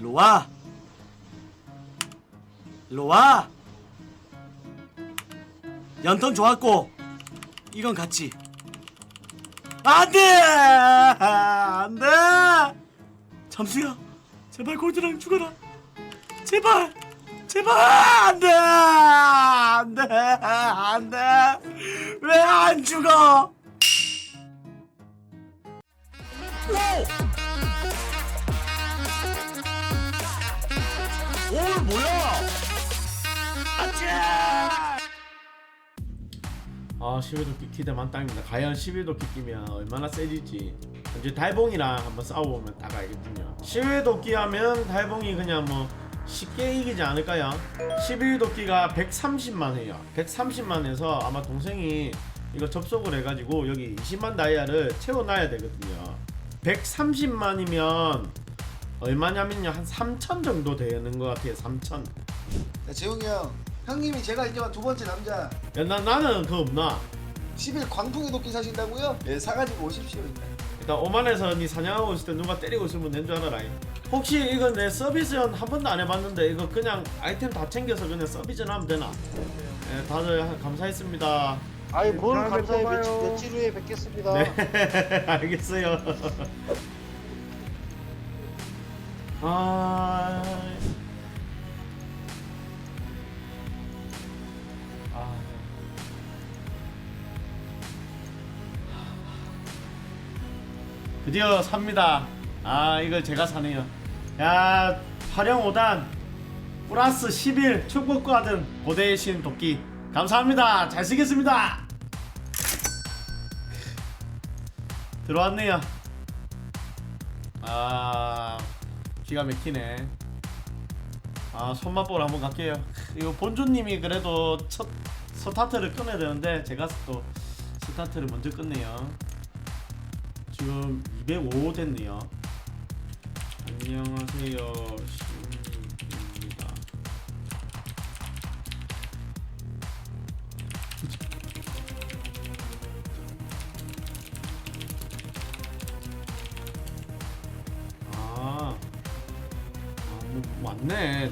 일로 와. 일로 와. 연턴 좋았고 이건 같이. 안돼 안돼. 잠수야 제발 골드랑 죽어라. 제발 제발 안돼 안돼 안돼 왜 안 죽어? 아 11도끼 기대 만 땅입니다. 과연 11도끼 끼면 얼마나 세질지. 이제 달봉이랑 한번 싸워보면 딱 알겠군요. 11도끼 하면 달봉이 그냥 뭐 쉽게 이기지 않을까요? 11도끼가 130만 해요. 130만 해서 아마 동생이 이거 접속을 해가지고 여기 20만 다이아를 채워놔야 되거든요. 130만이면 얼마냐면요. 한 3천 정도 되는 것 같아요 3천. 자, 재웅이 형 형님이 제가 인정한 두 번째 남자 야, 나, 나는 그거 없나? 10일 광풍이 도끼 사신다고요? 예 사가지고 오십시오 일단 일단 오만에서 니 사냥하고 있을 때 누가 때리고 있으면 낸 줄 알아라 혹시 이거 내 서비스는 한 번도 안 해봤는데 이거 그냥 아이템 다 챙겨서 그냥 서비스는 하면 되나? 네, 다들 감사했습니다 아이 뭘 다음에 감사해 또 며칠, 봐요. 며칠 후에 뵙겠습니다 네 알겠어요 아... 아... 드디어 삽니다. 아 이걸 제가 사네요. 야 활용 5단 플러스 11 축복과든 고대의 신 도끼 감사합니다. 잘 쓰겠습니다. 들어왔네요. 아 기가 막히네. 아 손맛 보러 한번 갈게요. 이거 본주님이 그래도 첫 스타트를 끊어야 되는데 제가 또 스타트를 먼저 끊네요. 지금 205 됐네요. 안녕하세요, 신입니다. 아, 아, 뭐 맞네.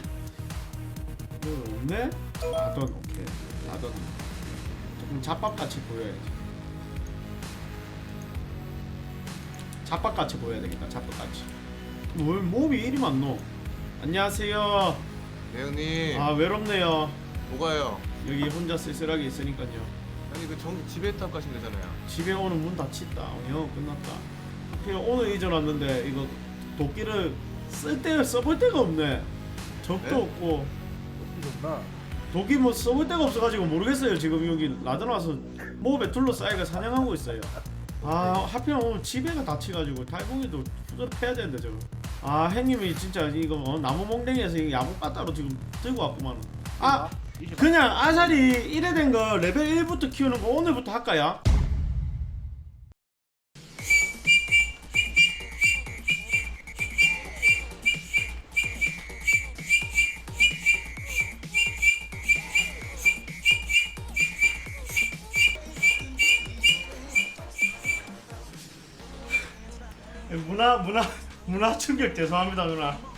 뭐 없네? 나던 오케이, 나던 조금 잡밥같이 보여야지. 잡밥같이 보여야 되겠다 잡밥같이. 뭘 몸이 이리 많노? 안녕하세요. 네 형님. 아 외롭네요. 뭐가요? 여기 혼자 쓸쓸하게 있으니까요. 아니 그 정, 집에 있다 가신 거잖아요. 집에 오는 문 닫혔다. 어 끝났다. 하필 오늘 이전 왔는데 이거 도끼를 쓸 때 써볼 데가 없네. 적도 네? 없고. 좋나? 독이 뭐 써볼 데가 없어가지고 모르겠어요. 지금 여기 라든 와서 목에 둘러싸이가 사냥하고 있어요 아 하필 오늘 집에가 다치가지고 달봉이도 후드를 패야 되는데 저거 아 형님이 진짜 이거 어, 나무 몽댕이에서 이 야구바 따로 지금 들고 왔구만 아 그냥 아사리 1회 된거 레벨 1부터 키우는 거 오늘부터 할까요? 문화 문화 문화 충격 죄송합니다 누나